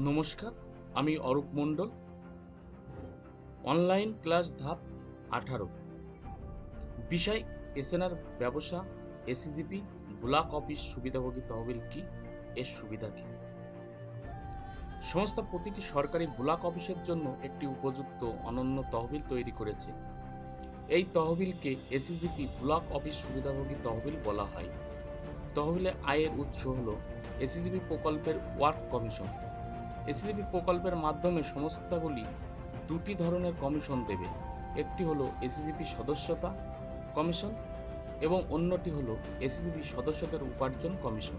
নমস্কার, আমি অরূপ মণ্ডল। Online class ধাপ আঠারো। বিষয় এসএনআর ব্যবসা এসিজিপি ব্লক অফিস সুবিধাভোগী তহবিল কি? এর সুবিধা কি? সংস্থা প্রতিটি সরকারি ব্লক অফিসের জন্য একটি উপযুক্ত অনন্য তহবিল তৈরি করেছে। এই তহবিলকে এসিজিপি ব্লক অফিস সুবিধাভোগী তহবিল বলা হয়। তহবিলে আয়ের উৎস হল এসিজিপি প্রকল্পের ওয়ার্ক কমিশন। এসিজিপি প্রকল্পের মাধ্যমে সংস্থাগুলি দুটি ধরনের কমিশন দেবে। একটি হলো এসিজিপি সদস্যতা কমিশন এবং অন্যটি হলো এসিজিপি সদস্যদের উপার্জন কমিশন।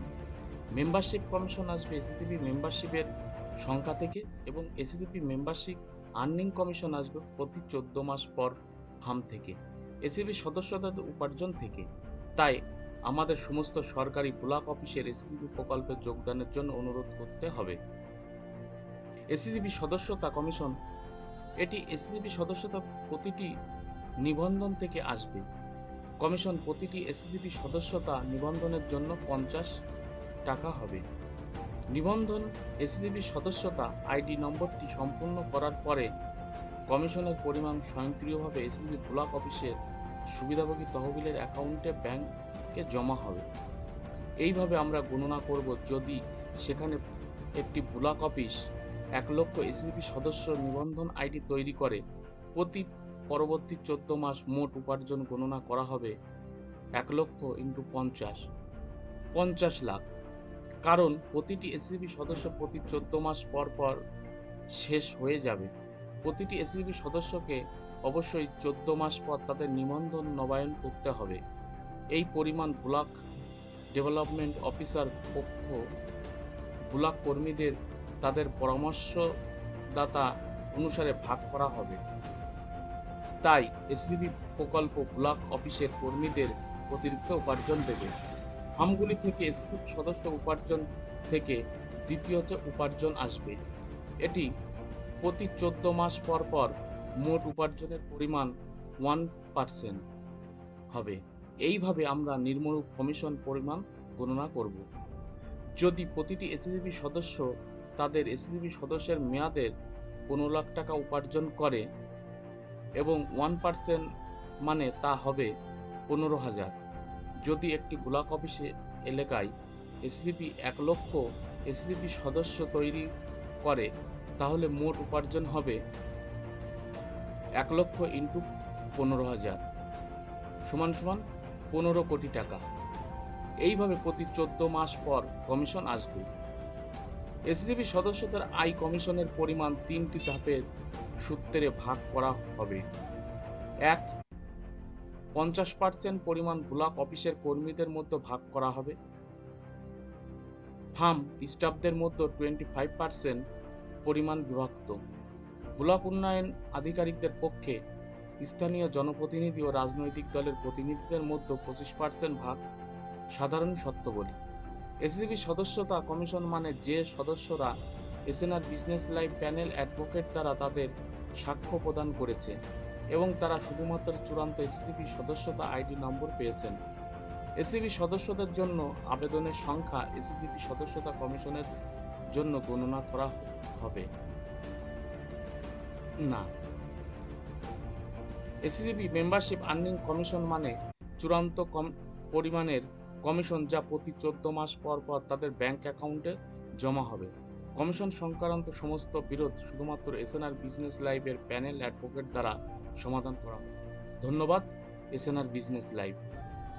মেম্বারশিপ কমিশন আসবে এসিজিপি মেম্বারশিপের সংখ্যা থেকে এবং এসিজিপি মেম্বারশিপ আর্নিং কমিশন আসবে প্রতি চোদ্দ মাস পর ফার্ম থেকে। এসিবি সদস্যদের উপার্জন থেকে। তাই আমাদের সমস্ত সরকারি ব্লক অফিসের এসিজিপি প্রকল্পে যোগদানের জন্য অনুরোধ করতে হবে। এসিজিবি সদস্যতা কমিশন, এটি এসিজিবি সদস্যতা প্রতিটি নিবন্ধন থেকে আসবে। কমিশন প্রতিটি এসিজিবি সদস্যতা নিবন্ধনের জন্য পঞ্চাশ টাকা হবে। নিবন্ধন এসিজিবি সদস্যতা আইডি নম্বরটি সম্পূর্ণ করার পরে কমিশনের পরিমাণ স্বয়ংক্রিয়ভাবে এসিজিবি ব্লক অফিসের সুবিধাভোগী তহবিলের অ্যাকাউন্টে ব্যাংকে জমা হবে। এইভাবে আমরা গণনা করব যদি সেখানে একটি ব্লক অফিস এক লক্ষ এসিপি সদস্য নিবন্ধন আইডি তৈরি করে। প্রতি পরবর্তী চোদ্দ মাস মোট উপার্জন গণনা করা হবে এক লক্ষ ইন্টু পঞ্চাশ। পঞ্চাশ লাখ। কারণ প্রতিটি এসিপি সদস্য প্রতি চোদ্দ মাস পর পর শেষ হয়ে যাবে। প্রতিটি এসিপি সদস্যকে অবশ্যই চোদ্দ মাস পর তাদের নিবন্ধন নবায়ন করতে হবে। এই পরিমাণ ব্লক ডেভেলপমেন্ট অফিসার পক্ষ ব্লক কর্মীদের তাদের পরামর্শদাতা অনুসারে ভাগ করা হবে। তাই এসিবি প্রকল্প ব্লক অফিসের কর্মীদের অতিরিক্ত উপার্জন দেবে। ফার্মগুলি থেকে এসিবি সদস্য উপার্জন থেকে দ্বিতীয়ত উপার্জন আসবে। এটি প্রতি চোদ্দ মাস পর পর মোট উপার্জনের পরিমাণ ওয়ান পার্সেন্ট হবে। এইভাবে আমরা নির্মূল কমিশন পরিমাণ গণনা করব। যদি প্রতিটি এসিজিবি সদস্য তাদের এসিজিবি সদস্যের মেয়াদের পনেরো লাখ টাকা উপার্জন করে এবং ওয়ান পার্সেন্ট মানে তা হবে পনেরো হাজার। যদি একটি ব্লক অফিসে এলাকায় এসিজিপি এক লক্ষ এসিজিপি সদস্য তৈরি করে, তাহলে মোট উপার্জন হবে এক লক্ষ ইন্টু পনেরো হাজার। সমান সমান পনেরো কোটি টাকা। এইভাবে প্রতি চোদ্দ মাস পর কমিশন আসবে। এসজিবি সদস্যদের আয় কমিশনের পরিমাণ তিনটি ধাপের সূত্রে ভাগ করা হবে। এক, পঞ্চাশ পার্সেন্ট পরিমাণ ব্লক অফিসের কর্মীদের মধ্যে ভাগ করা হবে। ফার্ম স্টাফদের মধ্যে টোয়েন্টি ফাইভ পার্সেন্ট পরিমাণ বিভক্ত। ব্লক উন্নয়ন আধিকারিকদের পক্ষে স্থানীয় জনপ্রতিনিধি ও রাজনৈতিক দলের প্রতিনিধিদের মধ্যে পঁচিশ পার্সেন্ট ভাগ সাধারণ সত্যবলী এসিবি সদস্যতা কমিশন মানে যে সদস্যরা SNR business life panel advocate দ্বারা তাদের সাক্ষ্য প্রদান করেছে এবং তারা শুধুমাত্র চূড়ান্ত এসিবি সদস্যতা আইডি নম্বর পেয়েছেন। এসিবি সদস্যদের জন্য আবেদনের সংখ্যা এসিজিপি সদস্যতা কমিশনের জন্য গণনা করা হবে। না। এসিজিপি মেম্বারশিপ আর্নিং কমিশন মানে চূড়ান্ত কম, পরিমাণের কমিশন যা প্রতি চোদ্দ মাস পর পর তাদের ব্যাংক অ্যাকাউন্টে জমা হবে। কমিশন সংক্রান্ত সমস্ত বিরোধ শুধুমাত্র এসএনআর বিজনেস লাইভের প্যানেল অ্যাডভোকেট দ্বারা সমাধান করা হবে। ধন্যবাদ এসএনআর বিজনেস লাইভ